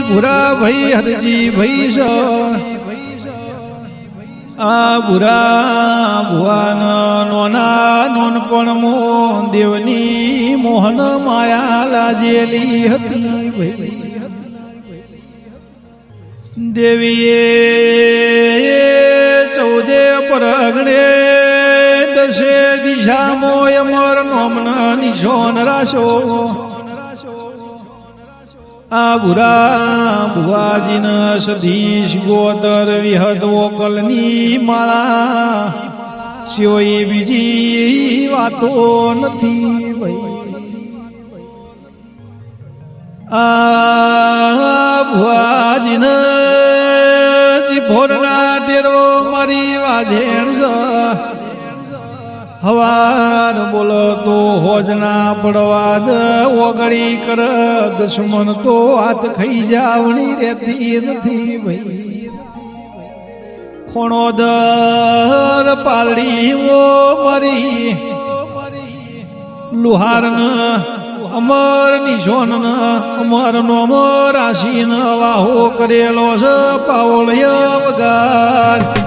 ભૂરા ભાઈ, હરજી ભાઈ સ. આ ભૂરા ભુવાન નોના નોનપણ મો દેવની મોહન માયા લાજેલી હતી ભાઈ. દેવીએ ચૌદે પરગણે દશે દિશામાં અમર નોમના નિશોન રાશો. આ ભુરા ભુવાજીના સધીશ ગોતર વિહત વોકલની માળા સિવાય બીજી વાતો નથી ભાઈ આ ભુવાજીન ચિફોરના ટેરો મારી વાજેણ હવાર બોલો તો હોજના પડવા દ ઓગળી કર, દુશ્મન તો હાથ ખાઈ જાવણી રહેતી નથી ભાઈ. ખોણો દર પાલડી ઓ મરી. લુહાર ન અમર નિશોન અમર નો અમર આશી ન વાહો કરેલો છે પાવળ્ય વગાર.